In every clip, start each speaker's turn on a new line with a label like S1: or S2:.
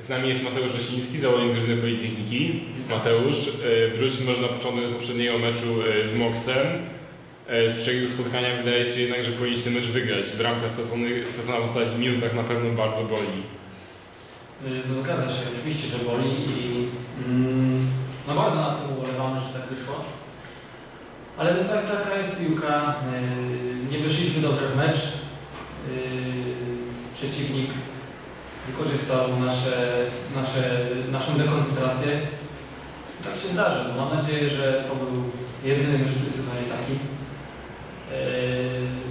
S1: Z nami jest Mateusz Rosiński, zawodnik drużyny Politechniki. Mateusz, e, wrócić może na początek poprzedniego meczu e, z Moksem. E, Z przebiegu spotkania wydaje się jednak, że powinniście ten mecz wygrać. Bramka stracona w ostatnich minutach na pewno bardzo boli.
S2: No zgadza się, oczywiście, że boli i mm, no bardzo nad tym ubolewamy, że tak wyszło. Ale no tak, taka jest piłka. Nie wyszliśmy dobrze w mecz. Przeciwnik wykorzystał nasze, nasze, naszą dekoncentrację. Tak się zdarza. No, mam nadzieję, że to był jedyny mecz w tym sezonie taki. Y,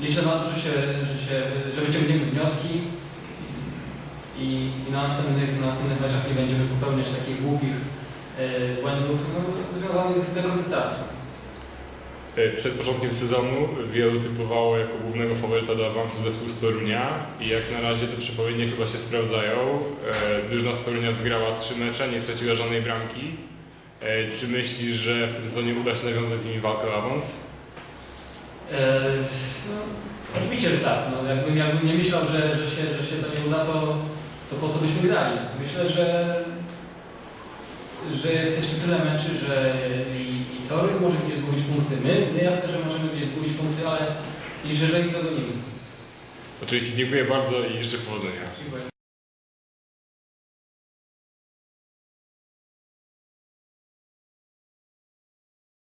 S2: Liczę na to, że, się, że, się, że wyciągniemy wnioski i, i na, następnych, na następnych meczach nie będziemy popełniać takich głupich e, błędów no, związanych z dekoncentracją.
S1: E, Przed początkiem sezonu wielu typowało jako głównego faworyta do awansu zespół z Torunia i jak na razie te przepowiednie chyba się sprawdzają. E, Drużyna z Torunia wygrała trzy mecze, nie straciła żadnej bramki. E, Czy myślisz, że w tym sezonie uda się nawiązać z nimi walkę o awans?
S2: No, oczywiście, że tak. No, jakbym, jakbym nie myślał, że, że, się, że się to nie uda, to, to po co byśmy grali? Myślę, że, że jest jeszcze tyle meczy, że punkty. My, my jasne, że możemy gdzieś zgubić punkty, ale niż jeżeli dogonimy.
S1: Oczywiście dziękuję bardzo i życzę powodzenia.
S2: Dziękuję.